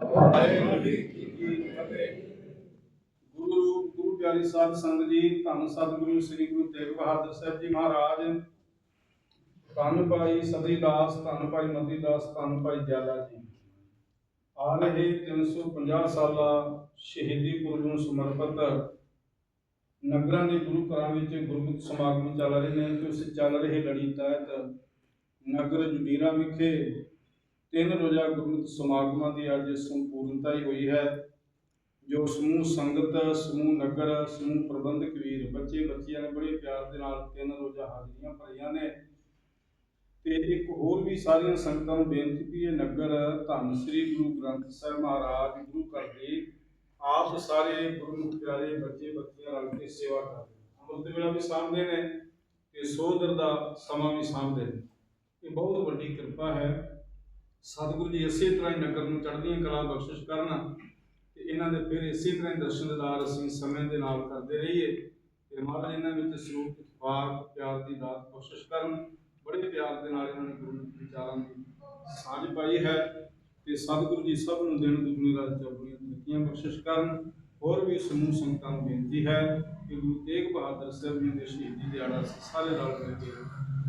ਵਾਹਿਗੁਰੂ ਜੀ ਕੀ ਫਤਿਹ ਗੁਰੂ ਗੁਰੂ ਪਿਆਰੀ ਸਾਧ ਸੰਗਤ ਜੀ ਧੰਨ ਸਤਿਗੁਰੂ ਸ੍ਰੀ ਗੁਰੂ ਤੇਗ ਬਹਾਦਰ ਸਾਹਿਬ ਜੀ ਮਹਾਰਾਜ, ਧੰਨ ਭਾਈ ਸਤੀਦਾਸ ਧੰਨ ਭਾਈ ਮਤੀਦਾਸ ਧੰਨ ਭਾਈ ਜ਼ਿਆਦਾ ਜੀ ਆ ਰਹੇ 350 ਸਾਲਾ ਸ਼ਹੀਦੀ ਪੁਰਬ ਨੂੰ ਸਮਰਪਿਤ ਨਗਰਾਂ ਦੇ ਗੁਰੂ ਘਰਾਂ ਵਿੱਚ ਗੁਰਮਤਿ ਸਮਾਗਮ ਚੱਲ ਰਹੇ ਨੇ ਤੇ ਉਸ ਚੱਲ ਰਹੇ ਲੜੀ ਤਹਿਤ ਨਗਰ ਜੁਡੀਰਾ ਵਿਖੇ ਤਿੰਨ ਰੋਜ਼ਾ ਗੁਰਮਤਿ ਸਮਾਗਮਾਂ ਦੀ ਅੱਜ ਸੰਪੂਰਨਤਾ ਹੀ ਹੋਈ ਹੈ, ਜੋ ਸਮੂਹ ਸੰਗਤ, ਸਮੂਹ ਨਗਰ, ਸਮੂਹ ਪ੍ਰਬੰਧਕ ਵੀਰ, ਬੱਚੇ ਬੱਚੀਆਂ ਨੇ ਬੜੇ ਪਿਆਰ ਦੇ ਨਾਲ ਤਿੰਨ ਰੋਜ਼ਾ ਹਾਜ਼ਰੀਆਂ ਭਰੀਆਂ ਨੇ। ਤੇ ਇੱਕ ਹੋਰ ਵੀ ਸਾਰੀਆਂ ਸੰਗਤਾਂ ਨੂੰ ਬੇਨਤੀ ਵੀ ਇਹ ਨਗਰ, ਧੰਨ ਸ੍ਰੀ ਗੁਰੂ ਗ੍ਰੰਥ ਸਾਹਿਬ ਮਹਾਰਾਜ, ਗੁਰੂ ਘਰ ਦੇ ਆਪ ਸਾਰੇ ਗੁਰਮੁਖ ਪਿਆਰੇ ਬੱਚੇ ਬੱਚੀਆਂ ਰਲ ਕੇ ਸੇਵਾ ਕਰਦੇ ਨੇ। ਅੰਮ੍ਰਿਤ ਵੇਲਾ ਵੀ ਸਾਂਭਦੇ ਨੇ ਤੇ ਸੋਦਰ ਦਾ ਸਮਾਂ ਵੀ ਸਾਂਭਦੇ ਨੇ। ਇਹ ਬਹੁਤ ਵੱਡੀ ਕਿਰਪਾ ਹੈ। ਸਤਿਗੁਰੂ ਜੀ ਇਸੇ ਤਰ੍ਹਾਂ ਹੀ ਨਗਰ ਨੂੰ ਚੜ੍ਹਦੀਆਂ ਕਲਾ ਬਖਸ਼ਿਸ਼ ਕਰਨ ਤੇ ਇਹਨਾਂ ਦੇ ਫਿਰ ਇਸੇ ਤਰ੍ਹਾਂ ਹੀ ਦਰਸ਼ਨ ਦਿਦਾਰ ਅਸੀਂ ਸਮੇਂ ਦੇ ਨਾਲ ਕਰਦੇ ਰਹੀਏ ਤੇ ਮਹਾਰਾਜ ਇਹਨਾਂ ਵਿੱਚ ਸਰੂਪ ਇਤਫਾਕ ਪਿਆਰ ਦੀ ਦਾਤ ਬਖਸ਼ਿਸ਼ ਕਰਨ, ਬੜੇ ਪਿਆਰ ਦੇ ਨਾਲ ਇਹਨਾਂ ਨੇ ਗੁਰੂ ਦੇ ਵਿਚਾਰਾਂ ਦੀ ਸਾਂਝ ਪਾਈ ਹੈ ਤੇ ਸਤਿਗੁਰੂ ਜੀ ਸਭ ਨੂੰ ਦਿਨ ਦੁਗਣੀ, ਰਾਤ ਚੌਗੁਣੀਆਂ ਤਰੱਕੀਆਂ ਬਖਸ਼ਿਸ਼ ਕਰਨ, ਹੋਰ ਵੀ ਸਮੂਹ ਸੰਗਤਾਂ ਨੂੰ ਬੇਨਤੀ ਹੈ ਕਿ ਗੁਰੂ ਤੇਗ ਬਹਾਦਰ ਸਾਹਿਬ ਜੀ ਦੇ ਸ਼ਹੀਦੀ ਦਿਹਾੜਾ ਸਾਰੇ ਰਲ ਮਿਲ ਕੇ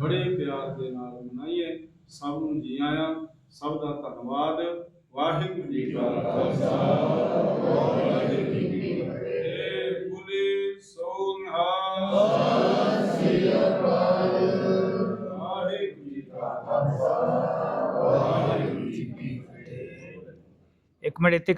ਬੜੇ ਪਿਆਰ ਦੇ ਨਾਲ ਮਨਾਈਏ। ਸਭ ਨੂੰ ਜੀ ਆਇਆਂ। ਸਭ ਦਾ ਧੰਨਵਾਦ। ਵਾਹਿਗੁਰੂ ਜੀ ਕਾ ਖਾਲਸਾ। ਵਾਹਿਗੁਰੂ ਜੀ ਕੀ ਫਤਿਹ ਬੋਲੇ ਸੋ ਨਿਹਾਲ ਵਾਹਿਗੁਰੂ ਜੀ ਕਾ ਖਾਲਸਾ। ਵਾਹਿਗੁਰੂ ਜੀ ਕੀ ਫਤਿਹ। ਇੱਕ ਮਿੰਟ ਇੱਥੇ